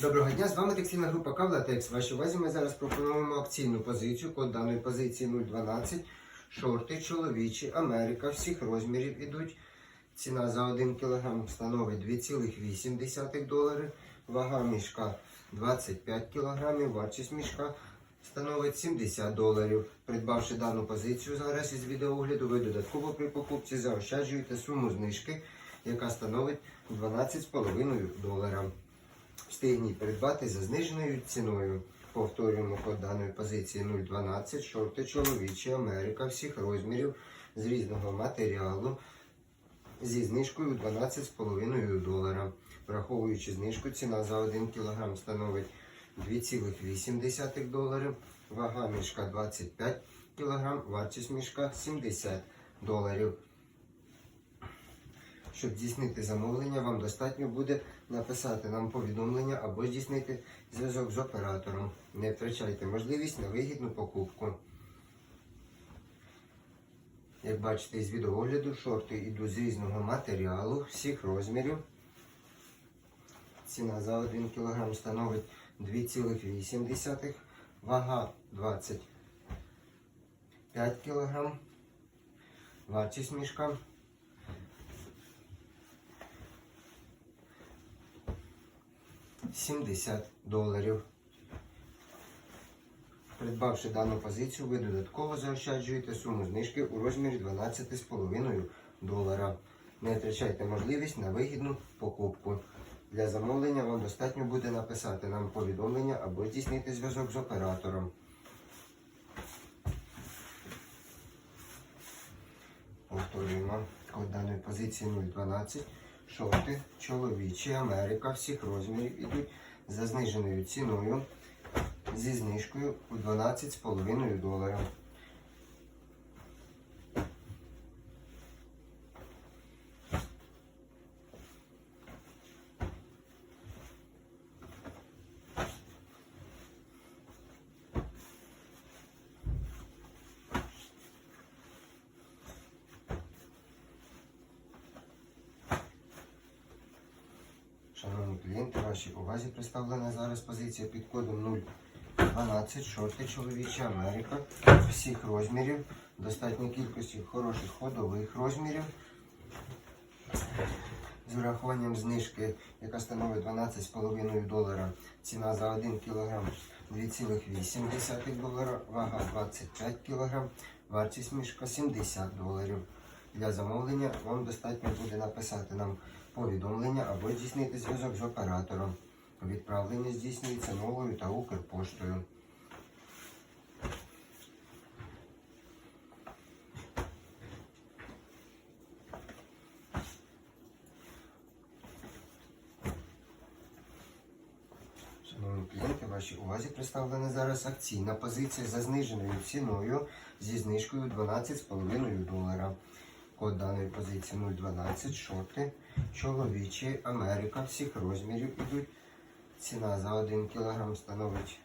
Доброго дня, з вами текстильна група Кавлатекс. Вашій увазі ми зараз пропонуємо акційну позицію. Код даної позиції 012. Шорти чоловічі, Америка, всіх розмірів ідуть. Ціна за 1 кг становить 2,8 долари. Вага мішка 25 кг, вартість мішка становить 70 доларів. Придбавши дану позицію зараз із відеоогляду, ви додатково при покупці заощаджуєте суму знижки, яка становить 12,5 долара. Встигніть придбати за зниженою ціною. Повторюємо код даної позиції 012, шорти чоловічі, Америка всіх розмірів з різного матеріалу зі знижкою 12,5 долара. Враховуючи знижку, ціна за 1 кг становить 2,8 доларів, вага мішка 25 кг, вартість мішка 70 доларів. Щоб здійснити замовлення, вам достатньо буде написати нам повідомлення або здійснити зв'язок з оператором. Не втрачайте можливість на вигідну покупку. Як бачите із відеогляду, шорти йдуть з різного матеріалу, всіх розмірів. Ціна за 1 кг становить 2,8, вага 25 кг, вартість мішка 70 доларів. Придбавши дану позицію, ви додатково заощаджуєте суму знижки у розмірі 12,5 долара. Не втрачайте можливість на вигідну покупку. Для замовлення вам достатньо буде написати нам повідомлення або здійснити зв'язок з оператором. Повторюємо код даної позиції 012. Шорти, чоловічі, Америка всіх розмірів ідуть за зниженою ціною зі знижкою у 12,5 доларів. Шановні клієнти, вашій увазі представлена зараз позиція під кодом 012, шорти чоловічі, Америка, всіх розмірів, достатньої кількості хороших ходових розмірів. З урахуванням знижки, яка становить 12,5 долара, ціна за 1 кг 2,8 долара, вага 25 кг, вартість мішка 70 доларів. Для замовлення вам достатньо буде написати нам повідомлення або здійснити зв'язок з оператором. Відправлення здійснюється новою та Укрпоштою. Шановні клієнти, вашій увазі представлена зараз акційна позиція за зниженою ціною зі знижкою 12,5 долара. Код даної позиції 012, шорти, чоловічі, Америка всіх розмірів ідуть. Ціна за 1 кг становить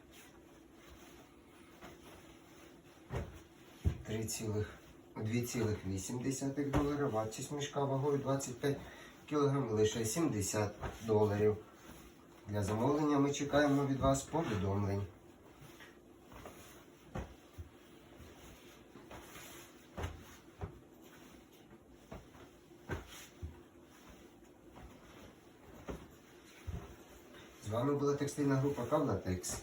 2,8 долара, вартість мішка вагою 25 кг лише 70 доларів. Для замовлення ми чекаємо від вас повідомлень. З вами була текстильна група Кавлатекс.